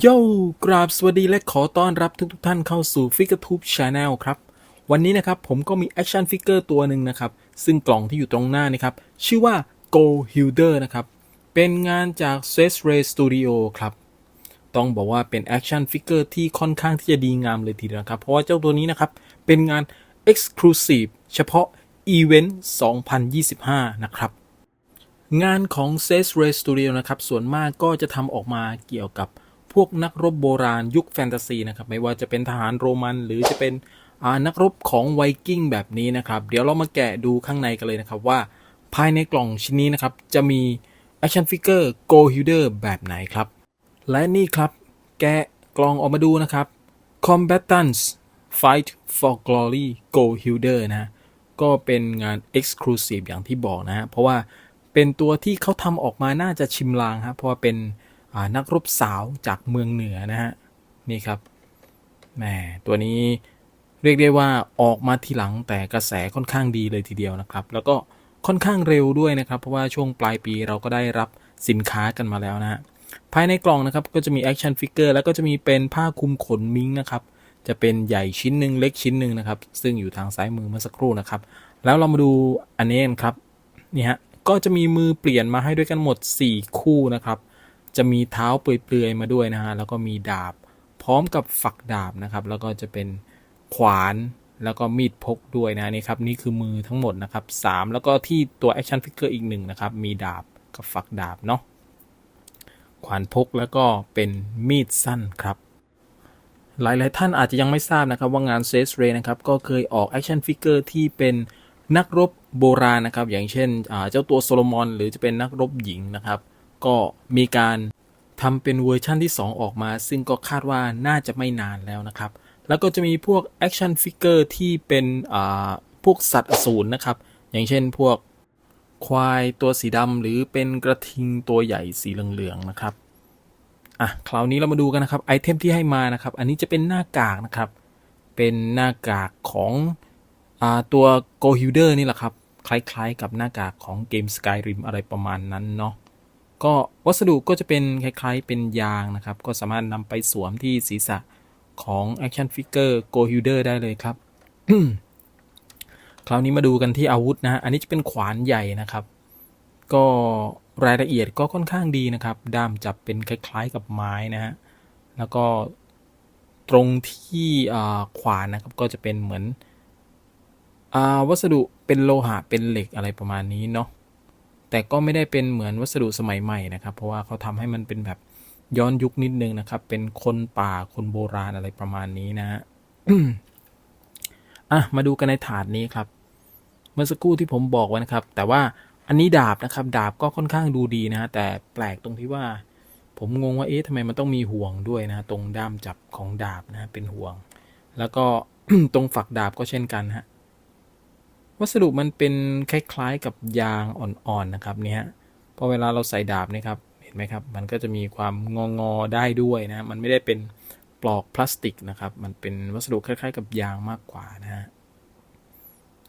โย่กราบสวัสดีและขอต้อนรับทุกทท่านเข้าสู่ f i g u r e Tube Channel ครับ วันนี้นะครับผมก็มีแอคชั่นฟิกเกอร์ตัวหนึ่งนะครับ ซึ่งกล่องที่อยู่ตรงหน้านี่ครับ ชื่อว่า Go Hilder นะครับ เป็นงานจาก s e s Ray Studio ครับ ต้องบอกว่าเป็นแอคชั่นฟิกเกอร์ที่ค่อนข้างที่จะดีงามเลยทีเดียวครับ เพราะว่าเจ้าตัวนี้นะครับ เป็นงาน Exclusive เฉพาะ Event 2025 นะครับงานของ s e s Ray Studio นะครับส่วนมากก็จะทำออกมาเกี่ยวกับ พวกนักรบโบราณยุคแฟนตาซีนะครับไม่ว่าจะเป็นทหารโรมันหรือจะเป็นนักรบของไวกิ้งแบบนี้นะครับ เดี๋ยวเรามาแกะดูข้างในกันเลยนะครับว่าภายในกล่องชิ้นนี้นะครับ จะมี Action Figure Go Hilder แบบไหนครับ และนี่ครับ แกะกล่องออกมาดูนะครับ Combatants Fight for Glory Go Hilder นะก็เป็นงาน Exclusive อย่างที่บอกนะ เพราะว่าเป็นตัวที่เขาทำออกมาน่าจะชิมลางครับเพราะว่าเป็น นักรบสาวจากเมืองเหนือนะฮะนี่ครับแหมตัวนี้เรียกได้ว่าออกมาทีหลังแต่กระแสค่อนข้างดีเลยทีเดียวนะครับ แล้วก็ค่อนข้างเร็วด้วยนะครับ เพราะว่าช่วงปลายปีเราก็ได้รับสินค้ากันมาแล้วนะฮะภายในกล่องนะครับก็จะมีแอคชั่นฟิกเกอร์แล้วก็จะมีเป็นผ้าคลุมขนมิงนะครับจะเป็นใหญ่ชิ้นหนึ่งเล็กชิ้นหนึ่งนะครับ ซึ่งอยู่ทางซ้ายมือเมื่อสักครู่นะครับ แล้วเรามาดูอันนี้กันครับนี่ฮะก็จะมีมือเปลี่ยนมาให้ด้วยกันหมด 4 คู่นะครับ จะมีเท้าเปลือยๆมาด้วยนะฮะแล้วก็มีดาบพร้อมกับฝักดาบนะครับ แล้วก็จะเป็นขวานแล้วก็มีดพกด้วยนะนี่ครับนี่คือมือทั้งหมดนะครับสามแล้วก็ที่ตัวแอคชั่นฟิกเกอร์อีกหนึ่งนะครับมีดาบกับฝักดาบเนาะขวานพกแล้วก็เป็นมีดสั้นครับหลายๆท่านอาจจะยังไม่ทราบนะครับว่างานเซสเรนะครับก็เคยออกแอคชั่นฟิกเกอร์ที่เป็นนักรบโบราณนะครับ อย่างเช่นเจ้าตัวโซโลมอน หรือจะเป็นนักรบหญิงนะครับ ก็มีการทำเป็นเวอร์ชั่นที่ 2 ออกมา ซึ่งก็คาดว่าน่าจะไม่นานแล้วนะครับ แล้วก็จะมีพวกแอคชั่นฟิกเกอร์ที่เป็นพวกสัตว์อสูรนะครับ อย่างเช่นพวกควายตัวสีดำหรือเป็นกระทิงตัวใหญ่สีเหลืองๆนะครับอะคราวนี้เรามาดูกันนะครับไอเทมที่ให้มานะครับ อันนี้จะเป็นหน้ากากนะครับ เป็นหน้ากากของอตัว Go Hilder นี่แหละครับ คล้ายๆกับหน้ากากของเกม Skyrim อะไรประมาณนั้นเนาะ ก็วัสดุก็จะเป็นคล้ายๆเป็นยางนะครับ ก็สามารถนำไปสวมที่ศีรษะของ Action Figure Go Hilder ได้เลยครับ คราวนี้มาดูกันที่อาวุธนะฮะ อันนี้จะเป็นขวานใหญ่นะครับ ก็รายละเอียดก็ค่อนข้างดีนะครับ ด้ามจับเป็นคล้ายๆกับไม้นะฮะ แล้วก็ตรงที่ขวานนะครับก็จะเป็นเหมือนอวัสดุเป็นโลหะเป็นเหล็กอะไรประมาณนี้เนาะ แต่ก็ไม่ได้เป็นเหมือนวัสดุสมัยใหม่นะครับ เพราะว่าเขาทำให้มันเป็นแบบย้อนยุคนิดนึงนะครับ เป็นคนป่าคนโบราณอะไรประมาณนี้นะฮะอะมาดูกันในถาดนี้ครับ เมื่อสักครู่ที่ผมบอกไว้นะครับ แต่ว่าอันนี้ดาบนะครับ ดาบก็ค่อนข้างดูดีนะฮะแต่แปลกตรงที่ว่า ผมงงว่าเอ๊ะทำไมมันต้องมีห่วงด้วยนะ ตรงด้ามจับของดาบนะเป็นห่วง แล้วก็ตรงฝักดาบก็เช่นกันฮะ วัสดุมันเป็นคล้ายๆกับยางอ่อนๆนะครับเนี่ยพอเวลาเราใส่ดาบเนี่ยครับเห็นไหมครับ มันก็จะมีความงอๆได้ด้วยนะมันไม่ได้เป็นปลอกพลาสติกนะครับ มันเป็นวัสดุคล้ายๆ กับยางมากกว่านะฮะ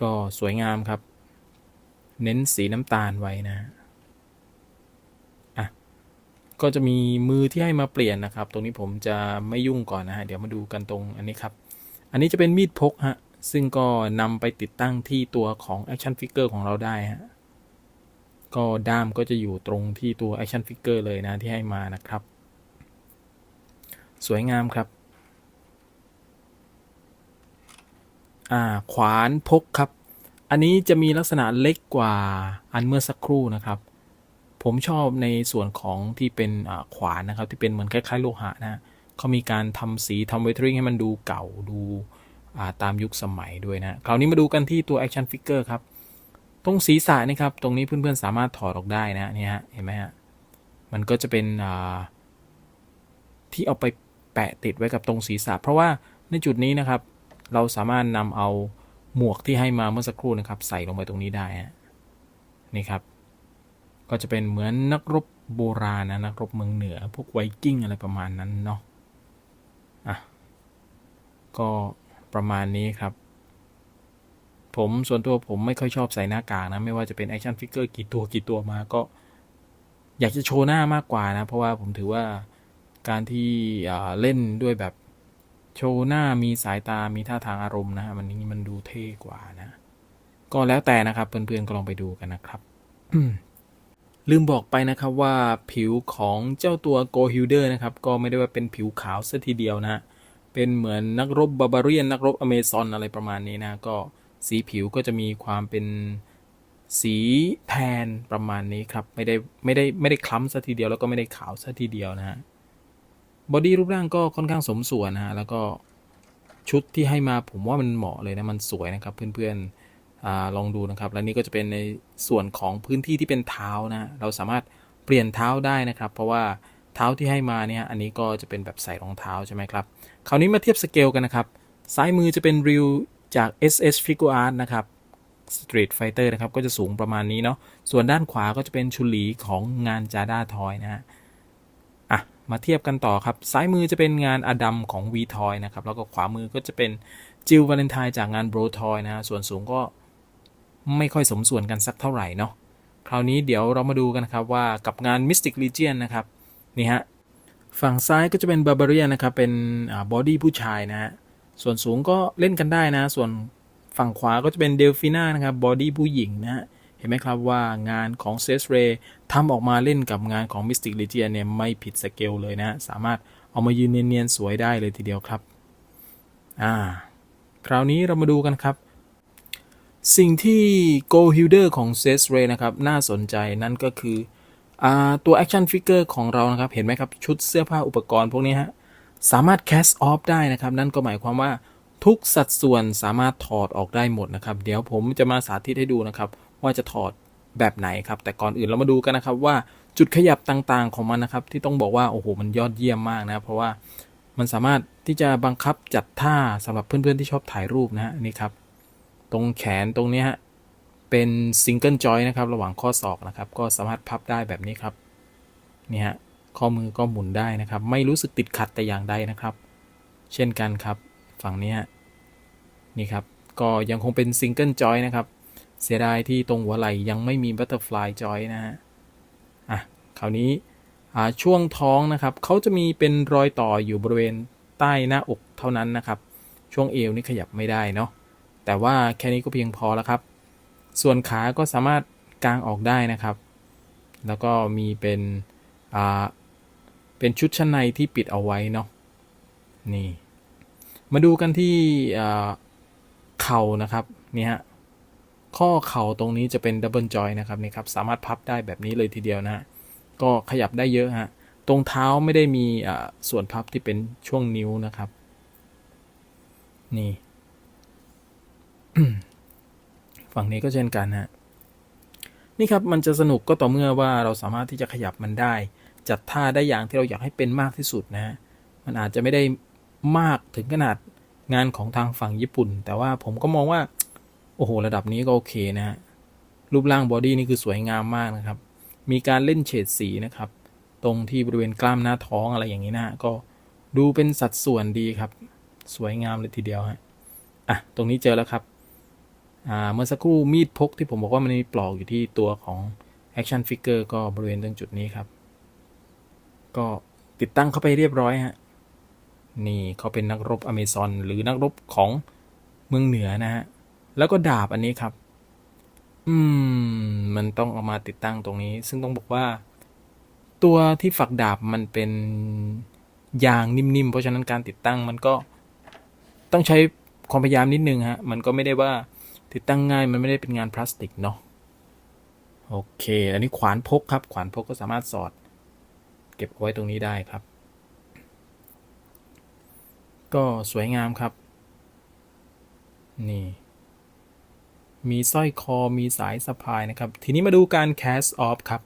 ก็สวยงามครับ เน้นสีน้ำตาลไว้นะอะก็จะมีมือที่ให้มาเปลี่ยนนะครับ ตรงนี้ผมจะไม่ยุ่งก่อนนะฮะเดี๋ยวมาดูกันตรงอันนี้ครับ อันนี้จะเป็นมีดพกฮะ ซึ่งก็นำไปติดตั้งที่ตัวของ Action Figure ของเราได้ฮะก็ด้ามก็จะอยู่ตรงที่ตัว Action Figure เลยนะที่ให้มานะครับ สวยงามครับ อ่า ขวานพกครับ อันนี้จะมีลักษณะเล็กกว่าอันเมื่อสักครู่นะครับ ผมชอบในส่วนของที่เป็นขวานนะครับ ที่เป็นเหมือนคล้ายๆโลหะนะเขามีการทำสีทำเวทริงให้มันดูเก่าดู ตามยุคสมัยด้วยนะคราวนี้มาดูกันที่ตัว Action Figure ครับ ตรงศีรษะนี่ครับ ตรงนี้เพื่อนๆสามารถถอดออกได้นะเนี่ยฮะเห็นไหมฮะมันก็จะเป็นอ่าที่เอาไปแปะติดไว้กับตรงศีรษะ เพราะว่าในจุดนี้นะครับ เราสามารถนำเอาหมวกที่ให้มาเมื่อสักครู่นะครับ ใส่ลงไปตรงนี้ได้ฮะนี่ครับ ก็จะเป็นเหมือนนักรบโบราณนะนักรบเมืองเหนือ พวกไวกิ้งอะไรประมาณนั้นเนาะอะก็ ประมาณนี้ครับ ผมส่วนตัวผมไม่ค่อยชอบใส่หน้ากากนะ ไม่ว่าจะเป็นแอคชั่นฟิกเกอร์กี่ตัวกี่ตัวมาก็ อยากจะโชว์หน้ามากกว่านะ เพราะว่าผมถือว่าการที่เล่นด้วยแบบโชว์หน้ามีสายตามีท่าทางอารมณ์นะฮะมันนี้มันดูเท่กว่านะ ก็แล้วแต่นะครับเพื่อนๆก็ลองไปดูกันนะครับลืมบอกไปนะครับว่าผิวของเจ้าตัวโกฮิลเดอร์นะครับ ก็ไม่ได้ว่าเป็นผิวขาวซะทีเดียวนะ เป็นเหมือนนักรบบาบาเรียน นักรบอเมซอนอะไรประมาณนี้นะ ก็สีผิวก็จะมีความเป็นสีแทนประมาณนี้ครับ ไม่ได้ไม่ได้ไม่ได้คล้ำซะทีเดียวแล้วก็ไม่ได้ขาวซะทีเดียวนะฮะบอดี้รูปร่างก็ค่อนข้างสมส่วนนะฮะแล้วก็ชุดที่ให้มาผมว่ามันเหมาะเลยนะมันสวยนะครับ เพื่อนๆอลองดูนะครับแล้วนี่ก็จะเป็นในส่วนของพื้นที่ที่เป็นเท้านะเราสามารถเปลี่ยนเท้าได้นะครับ เพราะว่า เท้าที่ให้มาเนี่ยอันนี้ก็จะเป็นแบบใส่รองเท้าใช่ไหมครับ คราวนี้มาเทียบสเกลกันนะครับ ซ้ายมือจะเป็นริวจาก SS Figure Art นะครับ Street Fighter นะครับ ก็จะสูงประมาณนี้เนาะ ส่วนด้านขวาก็จะเป็นชุลีของงานจาด้าทอยนะฮะ อะ มาเทียบกันต่อครับ ซ้ายมือจะเป็นงานอดัมของ V Toy นะครับ แล้วก็ขวามือก็จะเป็นจิลวาเลนไทน์จากงาน Bro Toy นะฮะ ส่วนสูงก็ไม่ค่อยสมส่วนกันสักเท่าไหร่เนาะ คราวนี้เดี๋ยวเรามาดูกันนะครับว่ากับงาน Mystic Legion นะครับ นี่ฮะ ฝั่งซ้ายก็จะเป็น Barbarian นะครับ เป็นบอดี้ผู้ชายนะฮะ ส่วนสูงก็เล่นกันได้นะ ส่วนฝั่งขวาก็จะเป็นเดลฟิน่านะครับบอดี้ผู้หญิงนะฮะ เห็นไหมครับว่างานของเซสเรย์ทำออกมาเล่นกับงานของ Mystic Legion เนี่ยไม่ผิดสเกลเลยนะ สามารถเอามายืนเนียนๆสวยได้เลยทีเดียวครับ อ่า คราวนี้เรามาดูกันครับสิ่งที่ Go Hilder ของ c e s Ray นะครับ น่าสนใจนั่นก็คือ ตัว Action Figure ของเรานะครับ เห็นไหมครับ ชุดเสื้อผ้าอุปกรณ์พวกนี้ฮะ สามารถ cast off ได้นะครับ นั่นก็หมายความว่าทุกสัดส่วนสามารถถอดออกได้หมดนะครับ เดี๋ยวผมจะมาสาธิตให้ดูนะครับ ว่าจะถอดแบบไหนครับ แต่ก่อนอื่นเรามาดูกันนะครับว่าจุดขยับต่างๆของมันนะครับ ที่ต้องบอกว่าโอ้โหมันยอดเยี่ยมมากนะเพราะว่ามันสามารถที่จะบังคับจัดท่าสำหรับเพื่อนๆที่ชอบถ่ายรูปนะฮะนี่ครับ ตรงแขนตรงนี้ฮะ เป็นซิงเกิลจอยนะครับระหว่างข้อศอกนะครับ ก็สามารถพับได้แบบนี้ครับนี่ฮะข้อมือก็หมุนได้นะครับ ไม่รู้สึกติดขัดแต่อย่างใดนะครับ เช่นกันครับ ฝั่งนี้นี่ครับ ก็ยังคงเป็นซิงเกิลจอยนะครับ เสียดายที่ตรงหัวไหล่ยังไม่มีบัตเตอร์ฟลายจอยนะฮะอะคราวนี้อ่าช่วงท้องนะครับเขาจะมีเป็นรอยต่ออยู่บริเวณใต้หน้าอกเท่านั้นนะครับ ช่วงเอวนี่ขยับไม่ได้เนาะแต่ว่าแค่นี้ก็เพียงพอแล้วครับ ส่วนขาก็สามารถกางออกได้นะครับ แล้วก็มีเป็นอ่าเป็นชุดชั้นในที่ปิดเอาไว้เนาะนี่ มาดูกันที่เข่านะครับนี่ฮะข้อเข่าตรงนี้จะเป็นดับเบิลจอยนะครับนี่ครับสามารถพับได้แบบนี้เลยทีเดียวนะฮะก็ขยับได้เยอะฮะตรงเท้าไม่ได้มีส่วนพับที่เป็นช่วงนิ้วนะครับ นี่ ฝั่งนี้ก็เช่นกันฮะนี่ครับมันจะสนุกก็ต่อเมื่อว่าเราสามารถที่จะขยับมันได้ จัดท่าได้อย่างที่เราอยากให้เป็นมากที่สุดนะฮะมันอาจจะไม่ได้มากถึงขนาดงานของทางฝั่งญี่ปุ่น แต่ว่าผมก็มองว่า โอ้โห ระดับนี้ก็โอเคนะฮะรูปร่างบอดี้นี่คือสวยงามมากนะครับ มีการเล่นเฉดสีนะครับ ตรงที่บริเวณกล้ามหน้าท้องอะไรอย่างนี้นะ ก็ดูเป็นสัดส่วนดีครับ สวยงามเลยทีเดียวฮะอะ ตรงนี้เจอแล้วครับ เมื่อสักครู่มีดพกที่ผมบอกว่ามันมีปลอกอยู่ที่ตัวของ Action Figure ก็บริเวณตรงจุดนี้ครับ ก็ติดตั้งเข้าไปเรียบร้อยฮะนี่เขาเป็นนักรบอเมซอนหรือนักรบของเมืองเหนือนะฮะแล้วก็ดาบอันนี้ครับ อืม มันต้องเอามาติดตั้งตรงนี้ ซึ่งต้องบอกว่า ตัวที่ฝักดาบมันเป็นยางนิ่มๆ เพราะฉะนั้นการติดตั้งมันก็ต้องใช้ความพยายามนิดนึงฮะ มันก็ไม่ได้ว่า ติดตั้งง่ายมันไม่ได้เป็นงานพลาสติกเนาะโอเค อันนี้ขวานพกครับ ขวานพกก็สามารถสอด เก็บไว้ตรงนี้ได้ครับ ก็สวยงามครับ นี่ มีสร้อยคอมีสายสะพายนะครับ ทีนี้มาดูการ cast off ครับ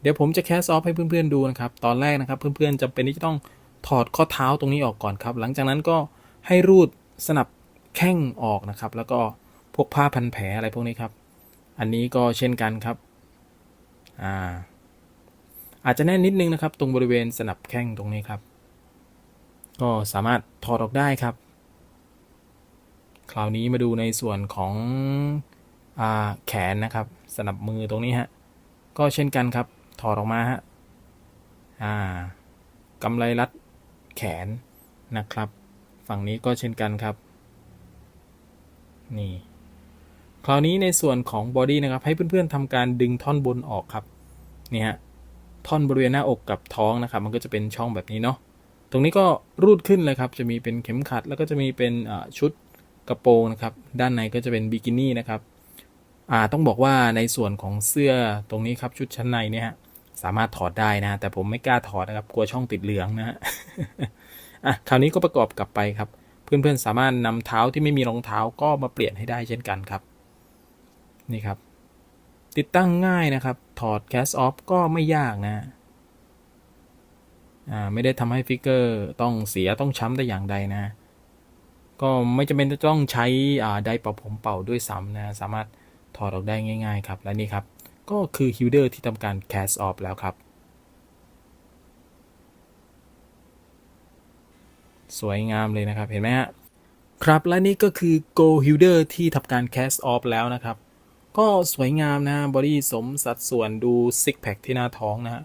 เดี๋ยวผมจะ cast off ให้เพื่อนๆดูนะครับ ตอนแรกนะครับ เพื่อนๆจำเป็นที่จะต้องถอดข้อเท้าตรงนี้ออกก่อนครับ หลังจากนั้นก็ให้รูดสนับแข้งออกนะครับ แล้วก็ พวกผ้าพันแผลอะไรพวกนี้ครับ อันนี้ก็เช่นกันครับ อ่า อาจจะแน่นนิดนึงนะครับ ตรงบริเวณสนับแข้งตรงนี้ครับ ก็สามารถถอดออกได้ครับ คราวนี้มาดูในส่วนของอแขนนะครับ สนับมือตรงนี้ฮะ ก็เช่นกันครับ ถอดออกมาฮะ อ่ากำไรรัดแขนนะครับ ฝั่งนี้ก็เช่นกันครับ นี่ คราวนี้ในส่วนของบอดี้นะครับ ให้เพื่อนๆทำการดึงท่อนบนออกครับนี่ฮะท่อนบริเวณหน้าอกกับท้องนะครับ มันก็จะเป็นช่องแบบนี้เนาะตรงนี้ก็รูดขึ้นเลยครับ จะมีเป็นเข็มขัด แล้วก็จะมีเป็นชุดกระโปรงนะครับ ด้านในก็จะเป็นบิกินี่นะครับต้องบอกว่าในส่วนของเสื้อตรงนี้ครับชุดชั้นในเนี่ยสามารถถอดได้นะแต่ผมไม่กล้าถอดนะครับ กลัวช่องติดเหลืองนะฮะอะคราวนี้ก็ประกอบกลับไปครับ เพื่อนๆสามารถนำเท้าที่ไม่มีรองเท้าก็มาเปลี่ยนให้ได้เช่นกันครับ นี่ครับ ติดตั้งง่ายนะครับ ถอดแคสออฟก็ไม่ยากนะอ่าไม่ได้ทำให้ฟิกเกอร์ต้องเสียต้องช้ำแต่อย่างใดนะ ก็ไม่จำเป็นจะต้องใช้อ่าไดเป่าผมเป่าด้วยซ้ำนะ สามารถถอดออกได้ง่าย ๆ ครับ และนี่ครับ ก็คือฮิลเดอร์ที่ทำการแคสออฟแล้วครับ สวยงามเลยนะครับ เห็นไหมฮะครับและนี่ก็คือ Go Hilder ที่ทำการ cast off แล้วนะครับ ก็สวยงามนะบอดี้สมสัดส่วนดูซิกแพคที่หน้าท้องนะฮะ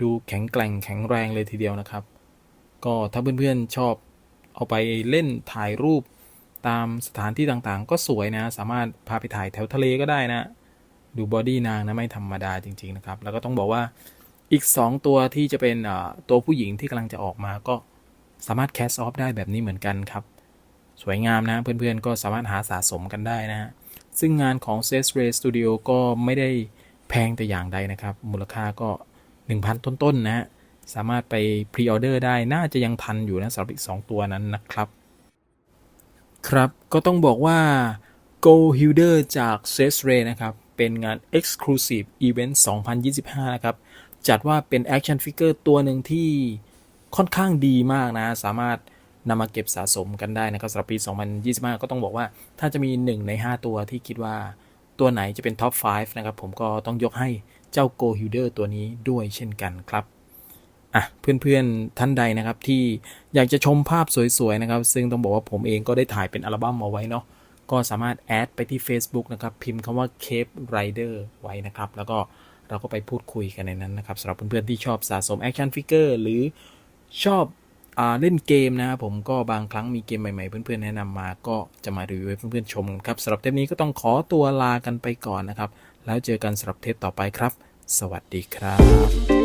ดูแข็งแกร่งแข็งแรงเลยทีเดียวนะครับ ก็ถ้าเพื่อนๆชอบเอาไปเล่นถ่ายรูปตามสถานที่ต่างๆ ก็สวยนะ สามารถพาไปถ่ายแถวทะเลก็ได้นะ ดูบอดี้นางนะไม่ธรรมดาจริง ๆ นะครับ แล้วก็ต้องบอกว่าอีก 2 ตัวที่จะเป็นตัวผู้หญิงที่กำลังจะออกมาก็สามารถแคสออฟได้แบบนี้เหมือนกันครับ สวยงามนะเพื่อนๆก็สามารถหาสะสมกันได้นะฮะ ซึ่งงานของ c e s Ray Studio ก็ไม่ได้แพงแต่อย่างใดนะครับ มูลค่าก็ 1,000 ต้นๆนะฮะ สามารถไปพรีออเดอร์ได้น่าจะยังทันอยู่นะสำหรับอีก 2 ตัวนั้นนะครับ ครับก็ต้องบอกว่า Go Hilder จาก c e s Ray นะครับ เป็นงาน Exclusive Event 2025 นะครับ จัดว่าเป็น Action Figure ตัวหนึ่งที่ค่อนข้างดีมากนะ สามารถ นำมาเก็บสะสมกันได้นะครับสำหรับปี 2025 ก็ต้องบอกว่าถ้าจะมี 1 ใน 5 ตัวที่คิดว่าตัวไหนจะเป็นท็อป 5 นะครับ ผมก็ต้องยกให้เจ้า Go Hilder ตัวนี้ด้วยเช่นกันครับอะเพื่อนๆท่านใดนะครับที่อยากจะชมภาพสวยๆนะครับ ซึ่งต้องบอกว่าผมเองก็ได้ถ่ายเป็นอัลบั้มเอาไว้เนาะก็สามารถแอดไปที่ Facebook นะครับ พิมพ์คำว่า Cape Rider ไว้นะครับ แล้วก็เราก็ไปพูดคุยกันในนั้นนะครับสำหรับเพื่อนๆที่ชอบสะสมแอคชั่นฟิกเกอร์หรือชอบ เล่นเกมนะครับผมก็บางครั้งมีเกมใหม่ ๆ เพื่อนๆแนะนำมาก็จะมารีวิวให้เพื่อนๆชมกันครับสำหรับเทปนี้ก็ต้องขอตัวลากันไปก่อนนะครับ แล้วเจอกันสำหรับเทปต่อไปครับ สวัสดีครับ